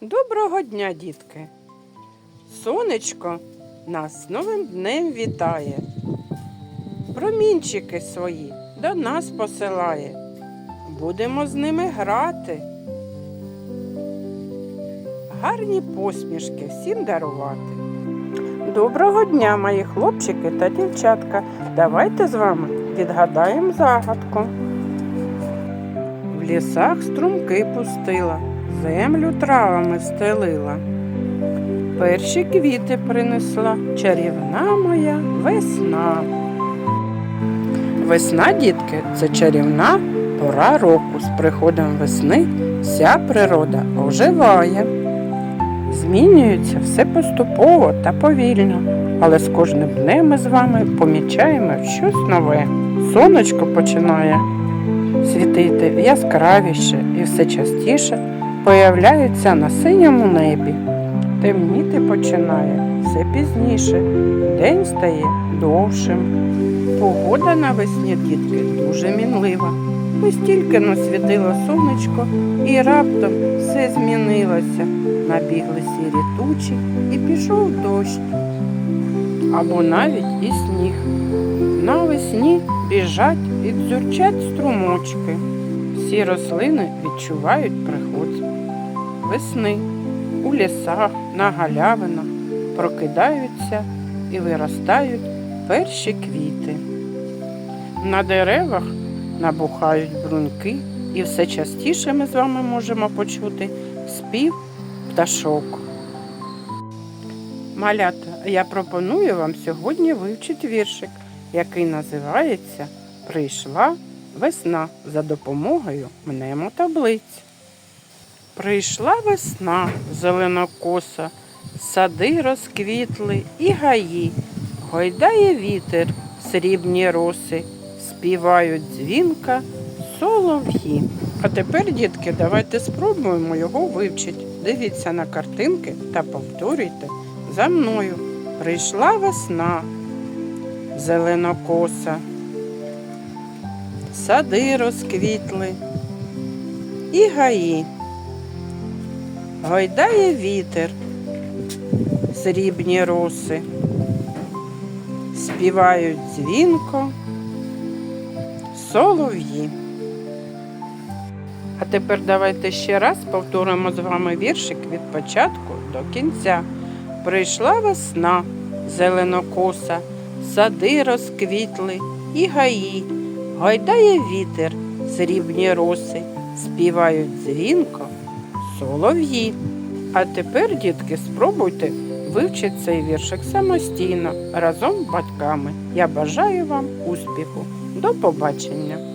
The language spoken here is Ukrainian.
Доброго дня, дітки! Сонечко нас новим днем вітає. Промінчики свої до нас посилає. Будемо з ними грати. Гарні посмішки всім дарувати. Доброго дня, мої хлопчики та дівчатка. Давайте з вами відгадаємо загадку. В лісах струмки пустила, землю травами стелила. Перші квіти принесла чарівна моя весна. Весна, дітки, це чарівна пора року. З приходом весни вся природа оживає. Змінюється все поступово та повільно, але з кожним днем ми з вами помічаємо щось нове. Сонечко починає світити яскравіше і все частіше появляються на синьому небі. Темніти починає все пізніше, день стає довшим. Погода навесні, дітки, дуже мінлива. Ось тільки насвітило сонечко і раптом все змінилося. Набігли сірі тучі і пішов дощ. Або навіть і сніг. Навесні біжать і дзюрчать струмочки. Всі рослини відчувають приход весни. У лісах, на галявинах прокидаються і виростають перші квіти. На деревах набухають бруньки, і все частіше ми з вами можемо почути спів пташок. Малята, я пропоную вам сьогодні вивчити віршик, який називається Прийшла весна за допомогою мнемотаблиць. Прийшла весна зеленокоса, сади розквітли і гаї, гойдає вітер, срібні роси, співають дзвінка солов'ї. А тепер, дітки, давайте спробуємо його вивчити. Дивіться на картинки та повторюйте за мною. Прийшла весна, зеленокоса, сади розквітли і гаї. Гойдає вітер, срібні роси, співають дзвінко, солов'ї. А тепер давайте ще раз повторимо з вами віршик від початку до кінця. Прийшла весна, зеленокоса, сади розквітли і гаї, гойдає вітер, срібні роси, співають дзвінко, солов'ї. А тепер, дітки, спробуйте вивчити цей віршик самостійно разом з батьками. Я бажаю вам успіху. До побачення!